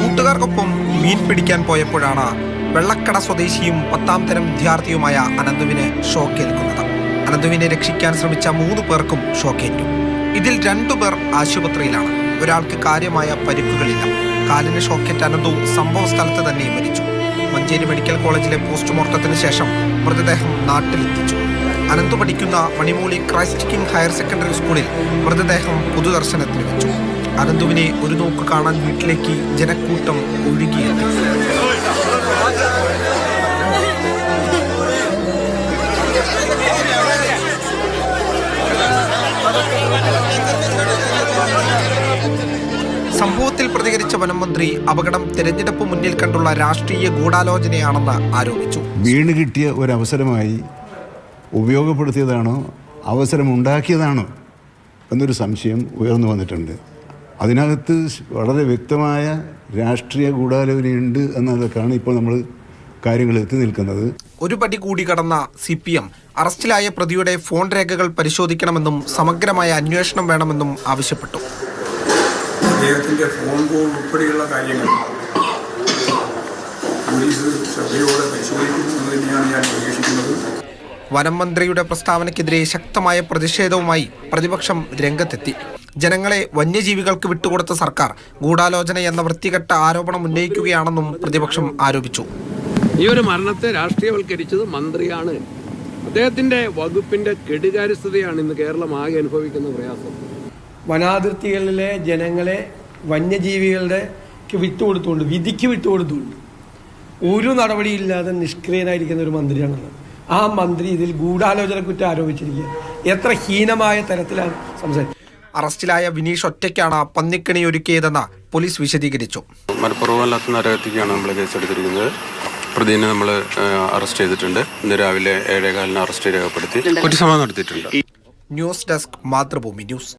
കൂട്ടുകാർക്കൊപ്പം മീൻ പിടിക്കാൻ പോയപ്പോഴാണ് വെള്ളക്കട സ്വദേശിയും പത്താം തരം വിദ്യാർത്ഥിയുമായ അനന്തുവിന് ഷോക്കേൽക്കുന്നത്. അനന്തുവിനെ രക്ഷിക്കാൻ ശ്രമിച്ച മൂന്ന് പേർക്കും ഷോക്കേറ്റു. ഇതിൽ രണ്ടുപേർ ആശുപത്രിയിലാണ്. ഒരാൾക്ക് കാര്യമായ പരിക്കുകളില്ല. കാലിന് ഷോക്കേറ്റ് അനന്തു സംഭവ സ്ഥലത്ത് തന്നെ മരിച്ചു. മഞ്ചേരി മെഡിക്കൽ കോളേജിലെ പോസ്റ്റ്മോർട്ടത്തിന് ശേഷം മൃതദേഹം നാട്ടിലെത്തിച്ചു. അനന്തു പഠിക്കുന്ന Manimooli Christ King higher secondary സ്കൂളിൽ മൃതദേഹം പൊതുദർശനത്തിന് വെച്ചു. അനന്തുവിനെ ഒരു നോക്ക് കാണാൻ വീട്ടിലേക്ക് ജനക്കൂട്ടം ഒഴുകിയെത്തി. സംഭവത്തിൽ പ്രതികരിച്ച വനംമന്ത്രി അപകടം തെരഞ്ഞെടുപ്പ് മുന്നിൽ കണ്ടുള്ള രാഷ്ട്രീയ ഗൂഢാലോചനയാണെന്ന് ആരോപിച്ചു. വീണ് കിട്ടിയ ഒരവസരമായി ഉപയോഗപ്പെടുത്തിയതാണോ അവസരമുണ്ടാക്കിയതാണോ എന്നൊരു സംശയം ഉയർന്നു വന്നിട്ടുണ്ട്. അതിനകത്ത് വളരെ വ്യക്തമായ രാഷ്ട്രീയ ഗൂഢാലോചനയുണ്ട് എന്നതൊക്കെയാണ് ഇപ്പോൾ നമ്മൾ കാര്യങ്ങൾ എത്തി നിൽക്കുന്നത്. ഒരു പടി കൂടി കടന്ന സി പി എം അറസ്റ്റിലായ പ്രതിയുടെ ഫോൺ രേഖകൾ പരിശോധിക്കണമെന്നും സമഗ്രമായ അന്വേഷണം വേണമെന്നും ആവശ്യപ്പെട്ടു. അദ്ദേഹത്തിന്റെ ഫോൺ കോൾ ഉൾപ്പെടെയുള്ള കാര്യങ്ങൾ പോലീസ് ശ്രദ്ധയോടെ പരിശോധിക്കുന്നു തന്നെയാണ് ഞാൻ പ്രതീക്ഷിക്കുന്നത്. വനം മന്ത്രിയുടെ പ്രസ്താവനയ്ക്കെതിരെ ശക്തമായ പ്രതിഷേധവുമായി പ്രതിപക്ഷം രംഗത്തെത്തി. ജനങ്ങളെ വന്യജീവികൾക്ക് വിട്ടുകൊടുത്ത സർക്കാർ ഗൂഢാലോചന എന്ന വൃത്തികെട്ട ആരോപണം ഉന്നയിക്കുകയാണെന്നും പ്രതിപക്ഷം ആരോപിച്ചു. ഈ ഒരു മരണത്തെ രാഷ്ട്രീയവൽക്കരിച്ചത് മന്ത്രിയാണ്. അദ്ദേഹത്തിന്റെ വകുപ്പിന്റെ കെടുകാര്യസ്ഥതയാണ് ഇന്ന് കേരളം ആകെ അനുഭവിക്കുന്ന പ്രയാസം. വനാതിർത്തികളിലെ ജനങ്ങളെ വന്യജീവികളുടെ വിട്ടു വിട്ടുകൊടുത്തുകൊണ്ട് വിധിക്ക് വിട്ടുകൊടുത്തുകൊണ്ട് ഒരു നടപടിയില്ലാതെ നിഷ്ക്രിയനായിരിക്കുന്ന ഒരു മന്ത്രിയാണുള്ളത്. ആ മന്ത്രി ഇതിൽ ഗൂഢാലോചന കുറ്റം ആരോപിച്ചിരിക്കുക എത്ര ഹീനമായ തരത്തിലാണ് സംസാരിച്ചത്. അറസ്റ്റിലായ വിനീഷ് ഒറ്റയ്ക്കാണ് പന്നിക്കണി ഒരുക്കിയതെന്ന് പോലീസ് വിശദീകരിച്ചു. മനഃപൂർവമല്ലാത്ത നരകത്തിക്കാണ് നമ്മൾ കേസെടുത്തിരിക്കുന്നത്. പ്രതിനെ നമ്മൾ അറസ്റ്റ് ചെയ്തിട്ടുണ്ട്. ഇന്ന് രാവിലെ ഏഴേകാലിന് അറസ്റ്റ് രേഖപ്പെടുത്തി കുറ്റസമ്മതം നടത്തിയിട്ടുണ്ട്. News desk Mathrubhumi news.